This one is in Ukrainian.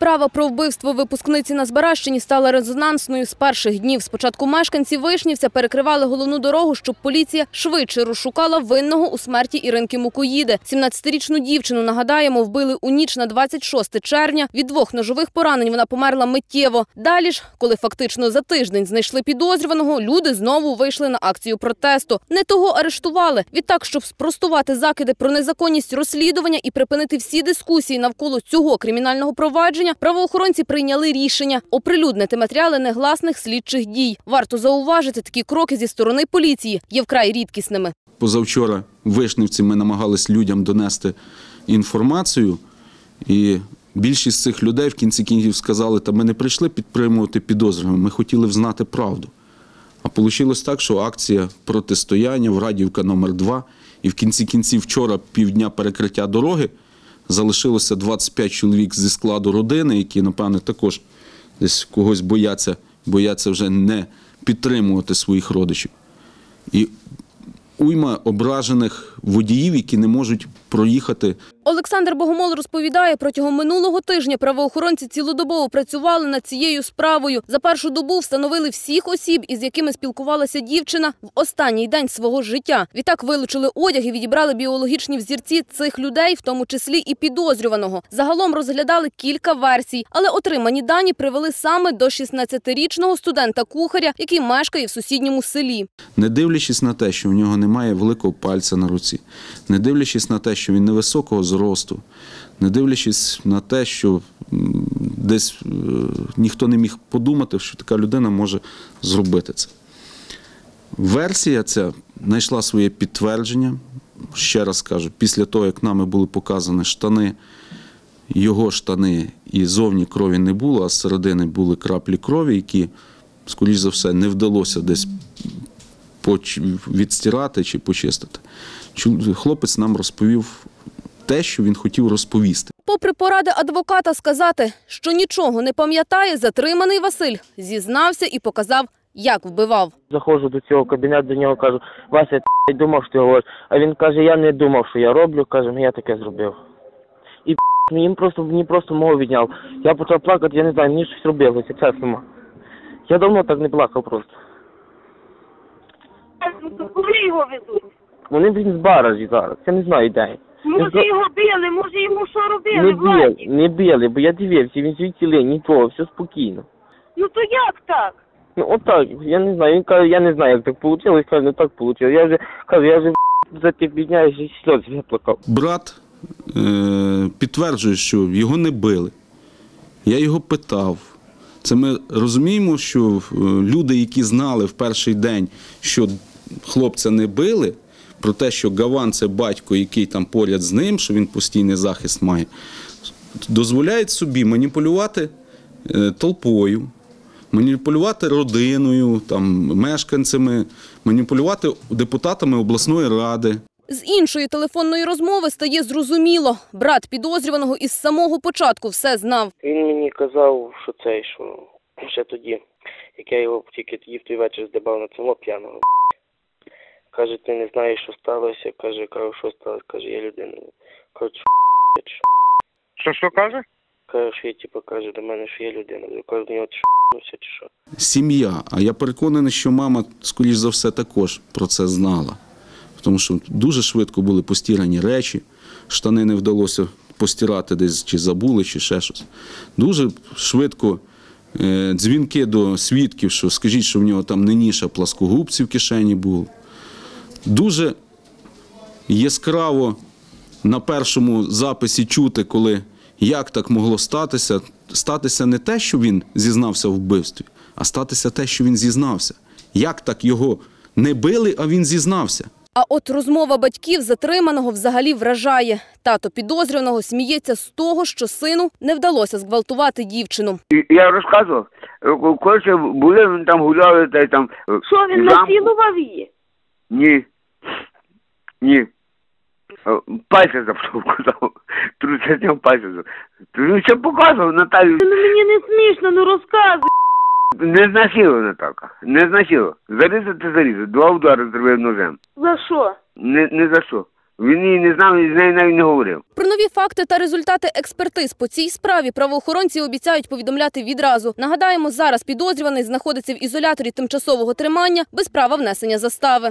Справа про вбивство випускниці на Збаращині стала резонансною з перших днів. Спочатку мешканці Вишнівця перекривали головну дорогу, щоб поліція швидше розшукала винного у смерті Іринки Мукоїди. 17-річну дівчину, нагадаємо, вбили у ніч на 26 червня. Від двох ножових поранень вона померла миттєво. Далі ж, коли фактично за тиждень знайшли підозрюваного, люди знову вийшли на акцію протесту. Не того арештували. Відтак, щоб спростувати закиди про незаконність розслідування і припинити всі дискусії навколо цього кримінального провадження, правоохоронці прийняли рішення оприлюднити матеріали негласних слідчих дій. Варто зауважити, такі кроки зі сторони поліції є вкрай рідкісними. Позавчора Вишнівці ми намагались людям донести інформацію, і більшість цих людей в кінці кінців сказали, та ми не прийшли підтримувати підозрюваних, ми хотіли взнати правду. А вийшло так, що акція протистояння в Радівка номер 2 і в кінці кінців вчора півдня перекриття дороги залишилося 25 чоловік зі складу родини, які, напевне, також десь когось бояться, бояться вже не підтримувати своїх родичів. І уйма ображених водіїв, які не можуть проїхати Олександр Богомол розповідає, протягом минулого тижня правоохоронці цілодобово працювали над цією справою. За першу добу встановили всіх осіб, із якими спілкувалася дівчина в останній день свого життя. Відтак вилучили одяг і відібрали біологічні взірці цих людей, в тому числі і підозрюваного. Загалом розглядали кілька версій, але отримані дані привели саме до 16-річного студента-кухаря, який мешкає в сусідньому селі. Не дивлячись на те, що в нього немає великого пальця на руці, не дивлячись на те, що він невисокого зросту, не дивлячись на те, що десь е, ніхто не міг подумати, що така людина може зробити це. Версія ця знайшла своє підтвердження. Ще раз кажу, після того, як нами були показані штани, його штани і зовні крові не було, а з середини були краплі крові, які, скоріш за все, не вдалося десь відстирати чи почистити. Хлопець нам розповів те, що він хотів розповісти. Попри поради адвоката сказати, що нічого не пам'ятає, затриманий Василь зізнався і показав, як вбивав. Заходжу до цього кабінету, до нього кажу, Вася, я думав, що ти говориш. А він каже, я не думав, що я роблю, каже, ну я таке зробив. І мені просто, мені просто мову відняв. Я почав плакати, я не знаю, мені щось робилося, чесно. Я давно так не плакав просто. Ну, то Коли його везуть? Вони, блін, з баражі зараз, я не знаю де. Може його били, може йому що Не робили, били, Владі? не били, бо я дивився, він звідти нічого, все спокійно. Ну то як так? Ну отак, я не знаю, він каже, я не знаю, як так вийшло, каже, ну так вийшло. Я вже, кажу, я вже за тих бідняюсь і сльоз виплакав. Брат е, підтверджує, що його не били. Я його питав. Це ми розуміємо, що е, люди, які знали в перший день, що хлопця не били, про те, що Гаван це батько, який там поряд з ним, що він постійний захист має, дозволяють собі маніпулювати е, толпою, маніпулювати родиною, там, мешканцями, маніпулювати депутатами обласної ради. З іншої телефонної розмови стає зрозуміло. Брат підозрюваного із самого початку все знав. Він мені казав, що цей, що ще тоді, як я його тільки тоді в той вечір здибав на цьому п'яного. Каже, ти не знаєш, що сталося. Каже, кажу, що сталося? Каже, я людина. Кажу, що що? Що що каже? Каже, що я типу каже до мене, що є людина. Я кажу, до нього ти чи що? сім'я. А я переконаний, що мама, скоріш за все, також про це знала. Тому що дуже швидко були постірані речі, штани не вдалося постирати десь, чи забули, чи ще щось. Дуже швидко е, дзвінки до свідків, що скажіть, що в нього там не ніша пласкогубці в кишені було. Дуже яскраво на першому записі чути, коли як так могло статися. Статися не те, що він зізнався в вбивстві, а статися те, що він зізнався. Як так його не били, а він зізнався? А от розмова батьків затриманого взагалі вражає. Тато підозрюваного сміється з того, що сину не вдалося зґвалтувати дівчину. Я розказував. Е, Коротше, були там гуляли, та й там. Що він замку. насилував її? Ні. Ні. Е, Пальця запшов, казав. Трусятням пальця запшов. Він все показував Наталю. Ну мені не смішно, ну розказуй. Не знасило Наталка. Не знасило. Зарізати зарізати. Два удари зробив ножем. За що? Не, не за що. Він її не знав і з нею навіть не говорив. Про нові факти та результати експертиз по цій справі правоохоронці обіцяють повідомляти відразу. Нагадаємо, зараз підозрюваний знаходиться в ізоляторі тимчасового тримання без права внесення застави.